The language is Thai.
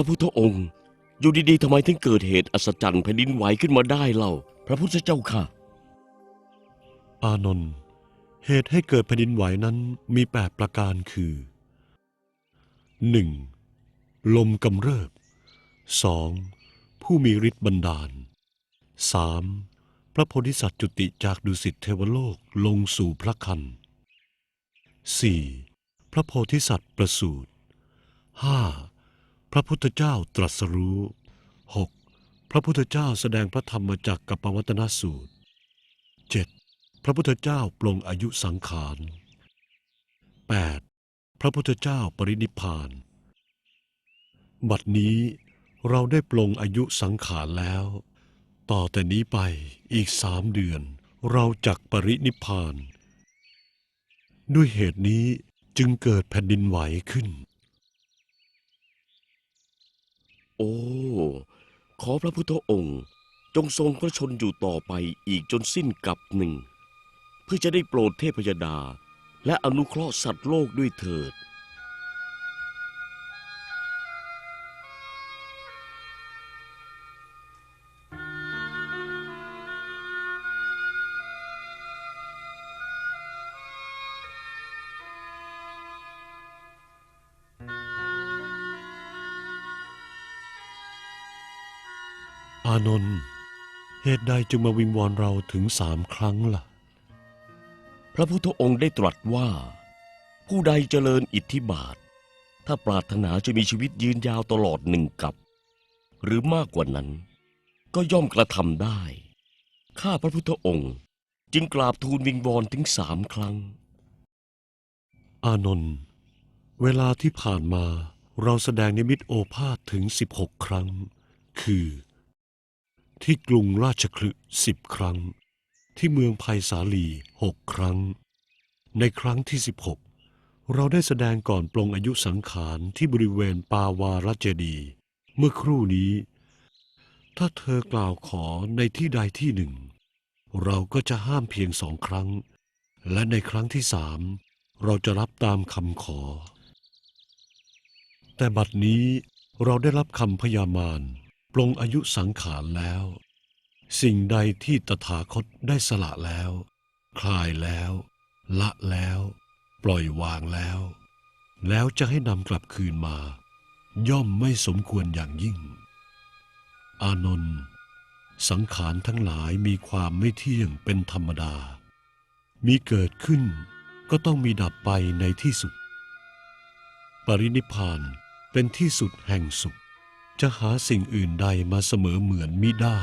ระพุทธองค์ อยู่ดีๆทำไมถึงเกิดเหตุอัศจรรย์แผ่นดินไหวขึ้นมาได้เล่า พระพุทธเจ้าค่ะ อานนท์เหตุให้เกิดแผ่นดินไหวนั้นมีแปดประการคือ 1. ลมกำเริบ 2. ผู้มีฤทธิ์บันดาล 3. พระโพธิสัตว์จุติจากดุสิตเทวโลกลงสู่พระคัน 4. พระโพธิสัตว์ประสูติ 5. พระพุทธเจ้าตรัสรู้ 6. พระพุทธเจ้าแสดงพระธรรมจากกัปปวัตนสูตร 7. พระพุทธเจ้าปลงอายุสังขาร 8. พระพุทธเจ้าปรินิพาน บัดนี้เราได้ปลงอายุสังขารแล้ว ต่อแต่นี้ไปอีกสามเดือน เราจักปรินิพาน ด้วยเหตุนี้จึงเกิดแผ่นดินไหวขึ้น โอ้ ขอพระพุทธองค์ จงทรงพระชนอยู่ต่อไปอีกจนสิ้นกับหนึ่ง เพื่อจะได้โปรดเทพยดา และอนุเคราะห์สัตว์โลกด้วยเถิด อานนท์เหตุใดจึงมาวิงวอนเราถึงสามครั้งล่ะ พระพุทธองค์ได้ตรัสว่า ผู้ใดเจริญอิทธิบาท ถ้าปรารถนาจะมีชีวิตยืนยาวตลอดหนึ่งกับ หรือมากกว่านั้น ก็ย่อมกระทำได้ ข้าพระพุทธองค์จึงกราบทูลวิงวอนถึงสามครั้ง อานนท์เวลาที่ผ่านมาเราแสดงนิมิตโอภาสถึง16ครั้ง คือ ที่กรุงราชคลึสิบครั้ง ที่เมืองไผ่สาลีหกครั้ง ในครั้งที่16เราได้แสดงก่อนปลงอายุสังขารที่บริเวณปาวารเจดี เมื่อครู่นี้ ถ้าเธอกล่าวขอในที่ใดที่หนึ่ง เราก็จะห้ามเพียงสองครั้ง และในครั้งที่สามเราจะรับตามคำขอ แต่บัดนี้เราได้รับคำพยามาร ปลงอายุสังขารแล้ว สิ่งใดที่ตถาคตได้สละแล้ว คลายแล้ว ละแล้ว ปล่อยวางแล้ว แล้วจะให้นำกลับคืนมา ย่อมไม่สมควรอย่างยิ่ง อานนท์สังขารทั้งหลายมีความไม่เที่ยงเป็นธรรมดา มีเกิดขึ้นก็ต้องมีดับไปในที่สุด ปรินิพพานเป็นที่สุดแห่งสุข จะหาสิ่งอื่นใดมาเสมอเหมือนมิได้